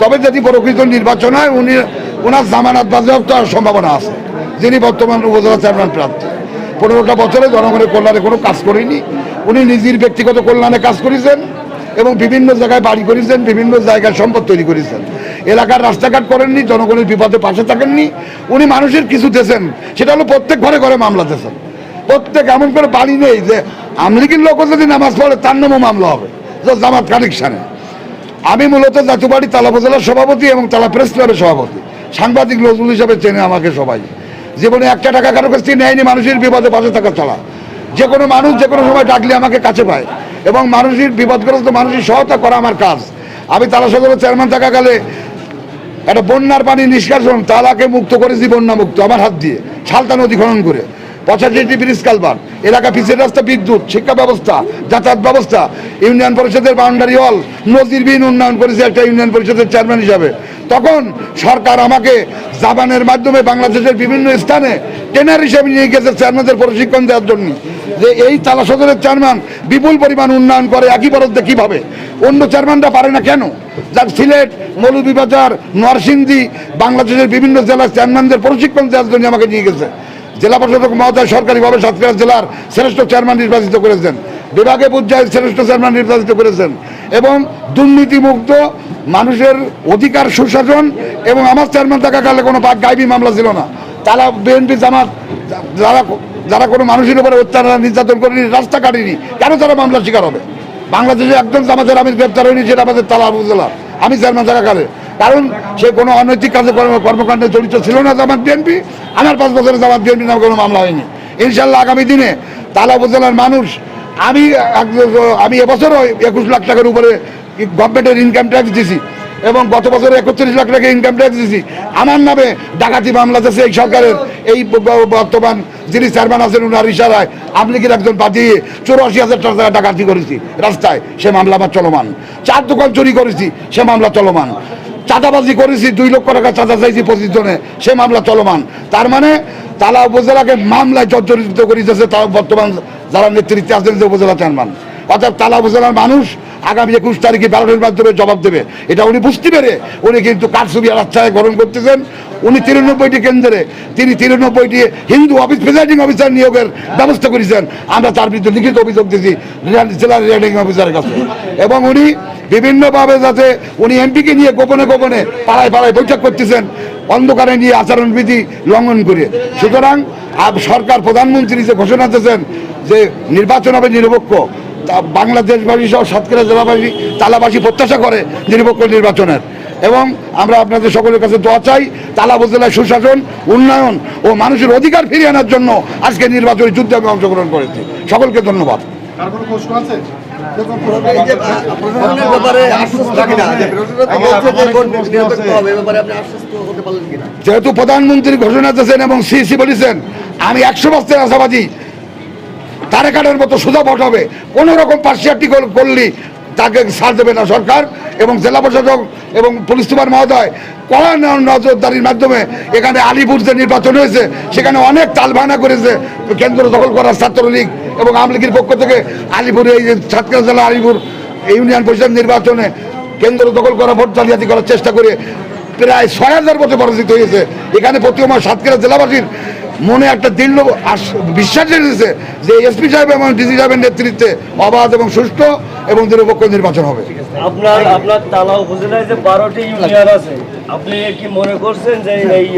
তবে যদি প্রকৃত নির্বাচন হয়, উনি ওনার জামানত বাজেয়াপ্ত হওয়ার সম্ভাবনা আছে, যিনি বর্তমান উপজেলা চেয়ারম্যান প্রার্থী। পনেরোটা বছরে জনগণের কল্যাণে কোনো কাজ করেনি। উনি নিজের ব্যক্তিগত কল্যাণে কাজ করেছেন এবং বিভিন্ন জায়গায় বাড়ি করেছেন, বিভিন্ন জায়গায় সম্পদ তৈরি করেছেন। এলাকার রাস্তাঘাট করেননি, জনগণের বিপদে পাশে থাকেননি। উনি মানুষের কিছু দিয়েছেন, সেটা হলো প্রত্যেক ঘরে ঘরে মামলা দিয়েছেন। প্রত্যেক এমন করে বাড়ি নেই যে আমলিগির লোক যদি নামাজ পড়ে, তার নামও মামলা হবে। জামাত কানেকশানে। আমি মূলত জাতীয়বাড়ি তালা উপজেলার সভাপতি এবং তালা প্রেস ক্লাবের সভাপতি। সাংবাদিক নজরুল হিসাবে চেনে আমাকে সবাই। জীবনে একটা টাকা কারও কাছ থেকে নেয়নি, মানুষের বিপদে পাশে থাকা ছাড়া। যে কোনো মানুষ যে কোনো সময় ডাকলে আমাকে কাছে পায় এবং মানুষের বিপদগ্রস্ত মানুষের সহায়তা করা আমার কাজ। আমি তালা সদরের চেয়ারম্যান থাকাকালে একটা বন্যার পানি নিষ্কাশন তালাকে মুক্ত করেছি বন্যা মুক্ত আমার হাত দিয়ে ছালতা নদী খনন করে। পঁচাশিটি ব্রিজ কালবার এলাকা পিছের রাস্তা, বিদ্যুৎ, শিক্ষা ব্যবস্থা, যাতায়াত ব্যবস্থা, ইউনিয়ন পরিষদের বাউন্ডারি হল নজিরবিহীন উন্নয়ন করেছে একটা ইউনিয়ন পরিষদের চেয়ারম্যান হিসাবে। তখন সরকার আমাকে জাপানের মাধ্যমে বাংলাদেশের বিভিন্ন স্থানে ট্রেনার হিসেবে নিয়ে গেছে চেয়ারম্যানদের প্রশিক্ষণ দেওয়ার জন্য। যে এই তালা সদরের চেয়ারম্যান বিপুল পরিমাণ উন্নয়ন করে একই বরাদ্দে কীভাবে? অন্য চেয়ারম্যানরা পারে না কেন? যার সিলেট, মৌলভীবাজার, নরসিংদী, বাংলাদেশের বিভিন্ন জেলার চেয়ারম্যানদের প্রশিক্ষণ দেওয়ার জন্য আমাকে নিয়ে গেছে। জেলা প্রশাসক মহোদয় সরকারিভাবে সাতক্ষীরা জেলার শ্রেষ্ঠ চেয়ারম্যান নির্বাচিত করেছেন। বিভাগে পর্যায়ে শ্রেষ্ঠ চেয়ারম্যান নির্বাচিত করেছেন এবং দুর্নীতিমুক্ত মানুষের অধিকার সুশাসন এবং আমার চেয়ারম্যান থাকাকালে কোনো গাইবি মামলা ছিল না। তারা বিএনপি জামাত, যারা যারা কোনো মানুষের উপরে অত্যাচার নির্যাতন করেনি, রাস্তা কাটেনি, কেন তারা মামলার শিকার হবে? বাংলাদেশে একজন জামাতের আমি গ্রেপ্তার হয়নি, সেটা আমাদের তালা উপজেলা। আমি চেয়ারম্যান থাকাকালে কারণ সে কোনো অনৈতিক কাজে কর্মকাণ্ডে জড়িত ছিল না জামাত বিএনপি। আমার পাঁচ বছরে জামাত বিএনপি নামে কোনো মামলা হয়নি। ইনশাল্লাহ আগামী দিনে তালা উপজেলার মানুষ, আমি আমি এবছরও একুশ লাখ টাকার উপরে গভর্নমেন্টের ইনকাম ট্যাক্স দিছি এবং গত বছর একত্রিশ লাখ টাকা ইনকাম ট্যাক্স দিছি। আমার নামে ডাকাতি মামলা আছে এই সরকারের। এই বর্তমান যিনি চেয়ারম্যান আছেন, উনার ইশারায় আপনি কি একজন বাদিয়ে চৌরাশি হাজার টাকা ডাকাতি করেছি রাস্তায়। সে মামলা আমার চলমান। চার দোকান চুরি করেছি, সে মামলা চলমান। চাঁদাবাজি করেছি দুই লক্ষ টাকা চাঁদা চাইছি পঁচিশ জনে সে মামলা চলমান তার মানে তালা উপজেলাকে মামলায় জর্জরিত করেছে তারা বর্তমান যারা নেতৃত্বে আছেন যে উপজেলা চেয়ারম্যান অর্থাৎ তালা উপজেলার মানুষ আগামী একুশ তারিখে ব্যালটের মাধ্যমে জবাব দেবে এটা উনি বুঝতে পেরে উনি কিন্তু কারসুবি আচ্ছায় গ্রহণ করতেছেন উনি তিরানব্বইটি কেন্দ্রে তিনি তিরানব্বইটি হিন্দু অফিস প্রিজাইডিং অফিসার নিয়োগের ব্যবস্থা করেছেন আমরা তার বিরুদ্ধে লিখিত অভিযোগ দিয়েছি জেলা রিটার্নিং অফিসারের কাছে এবং উনি বিভিন্নভাবে যাতে উনি এমপিকে নিয়ে গোপনে গোপনে পাড়ায় পাড়ায় বৈঠক করতেছেন, অন্ধকারে নিয়ে আচরণবিধি লঙ্ঘন করে। সুতরাং সরকার প্রধানমন্ত্রী যে ঘোষণা দিয়েছেন যে নির্বাচন হবে নিরপেক্ষ বাংলাদেশবাসী সহ সাতক্ষীরা জেলাবাসী তালাবাসী প্রত্যাশা করে নিরপেক্ষ নির্বাচনের। এবং আমরা আপনাদের সকলের কাছে দোয়া চাই, তালা উপজেলায় সুশাসন, উন্নয়ন ও মানুষের অধিকার ফিরিয়ে আনার জন্য আজকে নির্বাচনী যুদ্ধে আমি অংশগ্রহণ করেছি। সকলকে ধন্যবাদ। কোনো প্রশ্ন আছে? যেহেতু প্রধানমন্ত্রী ঘোষণা দিয়েছেন এবং সিসি বলেছেন আমি একশো বছরের আশাবাদী। তারেকাটের মতো সোজা ভোট হবে। কোনো রকম পার্সিয়াটি করলি তাকে ছাড় দেবে না সরকার এবং জেলা প্রশাসক এবং পুলিশ সুপার মহোদয় কড়া নজরদারির মাধ্যমে এখানে আলিপুর যে নির্বাচন হয়েছে সেখানে অনেক তালবাহানা করেছে কেন্দ্র দখল করার ছাত্রলীগ। এবং আওয়ামী লীগের পক্ষ থেকে আলিপুরে এই যে সাতক্ষীরা জেলা আলিপুর ইউনিয়ন পরিষদ নির্বাচনে কেন্দ্র দখল করা, ভোট জালিয়াতি করার চেষ্টা করে প্রায় ছয় হাজার বছর পরাজিত হয়েছে। এখানে প্রতিমা সাতক্ষীরা জেলাবাসীর মনে একটা আস- বিশ্বাস জেগেছে যে এসপি সাহেব এবং ডিসি সাহেবের নেতৃত্বে অবাধ এবং সুষ্ঠু এবং নিরপেক্ষ নির্বাচন হবে। আপনার আপনার তালা উপজেলায় যে বারোটি ইউনিয়ন আছে, আপনি কি মনে করছেন যে এই